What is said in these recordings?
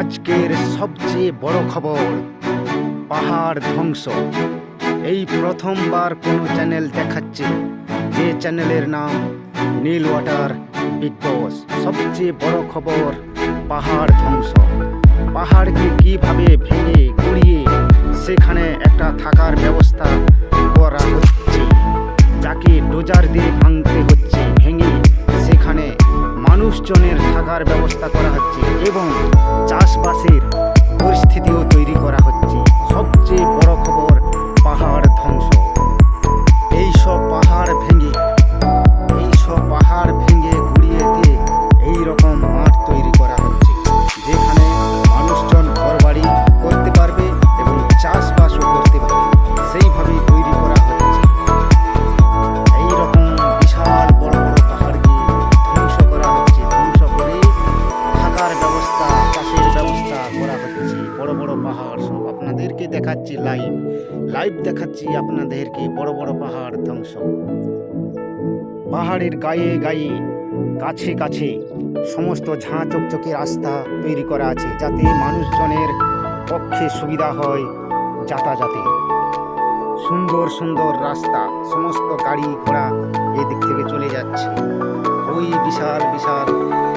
আজকের সবচেয়ে বড় খবর, পাহাড় ধ্বংস। এই প্রথমবার কোনো চ্যানেল দেখাচ্ছে যে চ্যানেলের নাম নীল ওয়াটার বিগ বস। সবচেয়ে বড় খবর, পাহাড় ধ্বংস। পাহাড়কে কীভাবে ভেঙে গুড়িয়ে সেখানে একটা থাকার ব্যবস্থা করা হচ্ছে, যাকে ডোজার দিয়ে মানুষজনের থাকার ব্যবস্থা করা হচ্ছে এবং চাষবাসের পরিস্থিতিও তৈরি করা হচ্ছে। সবচেয়ে করা হচ্ছে বড় বড় পাহাড় সব আপনাদেরকে দেখাচ্ছি লাইভ। লাইভ দেখাচ্ছি আপনাদেরকে বড় বড় পাহাড় ধ্বংস। পাহাড়ের গায়ে গায়ে, কাছে কাছে সমস্ত ঝাঁ চকচকে রাস্তা তৈরি করা আছে যাতে মানুষজনের পক্ষে সুবিধা হয় যাতায়াতে। সুন্দর সুন্দর রাস্তা, সমস্ত গাড়ি ঘোড়া এদিক থেকে চলে যাচ্ছে। ওই বিশাল বিশাল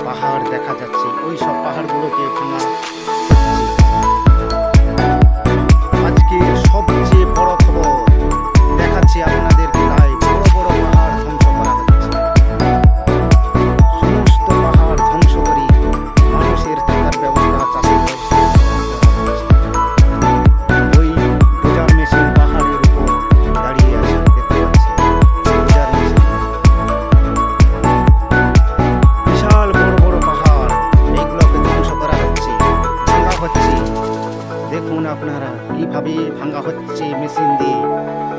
পাহাড় দেখা যাচ্ছে। ওই সব পাহাড়গুলোকে ভাঙা হচ্ছে। দেখুন আপনারা, কীভাবে ভাঙা হচ্ছে মেশিন দিয়ে,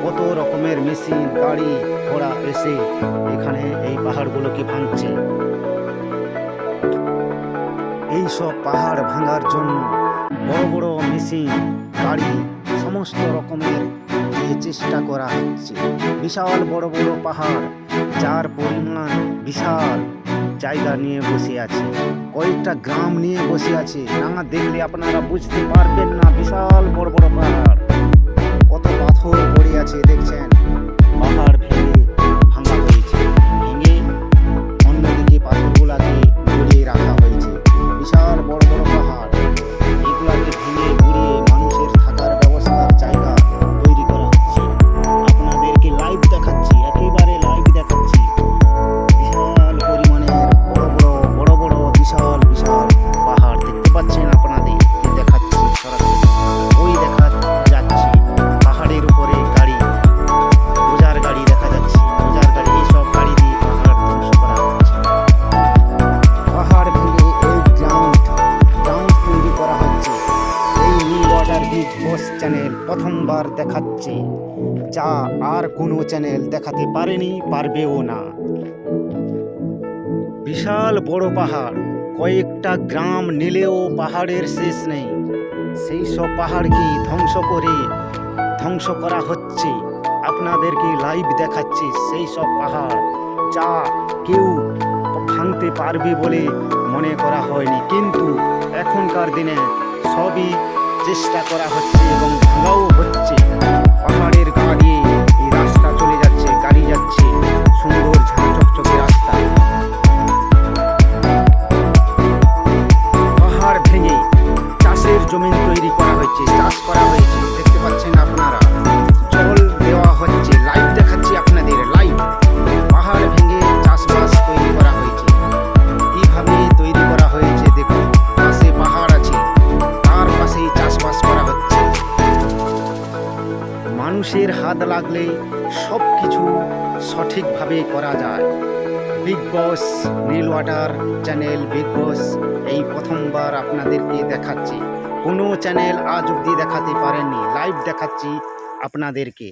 কত রকমের মেশিন, গাড়ি ঘোড়া এসে এখানে এই পাহাড়গুলোকে ভাঙছে। এই সব পাহাড় ভাঙার জন্য বড় বড় মেশিন, গাড়ি, সমস্ত রকমের চেষ্টা করা হচ্ছে। বিশাল বড় বড় পাহাড়, যার পরিমাণ বিশাল। জায়গা নিয়ে বসে আছে, কয়েকটা গ্রাম নিয়ে বসে আছে। না দেখলে আপনারা বুঝতে পারবেন না, বিশাল বড় বড় পাহাড়। কত পাথর প্রথমবার দেখাচ্ছে, যা আর কোনো চ্যানেল দেখাতে পারেনি, পারবেও না। বিশাল বড় পাহাড়, কয়েকটা গ্রাম নিলেও পাহাড়ের শেষ নেই। সেই সব পাহাড়কে ধ্বংস করে ধ্বংস করা হচ্ছে। আপনাদেরকে লাইভ দেখাচ্ছে সেই সব পাহাড়, যা কেউ ভাঙতে পারবে বলে মনে করা হয়নি। কিন্তু এখনকার দিনে সবই চেষ্টা করা হচ্ছে এবং ভাঙাও হচ্ছে। পাহাড়ের গা দিয়ে এই রাস্তা চলে যাচ্ছে, গাড়ি যাচ্ছে, সুন্দর ঝাঁচকচকে রাস্তা। পাহাড় ভেঙে চাষের জমিন তৈরি করা হয়েছে, চাষ করা হয়েছে। দেখতে পাচ্ছেন আপনারা? মানুষের হাত লাগলে সব কিছু সঠিকভাবে করা যায়। বিগ বস নীল ওয়াটার চ্যানেল বিগ বস এই প্রথমবার আপনাদেরকে দেখাচ্ছি। কোনো চ্যানেল আজ অবধি দেখাতে পারেননি লাইভ দেখাচ্ছি আপনাদেরকে।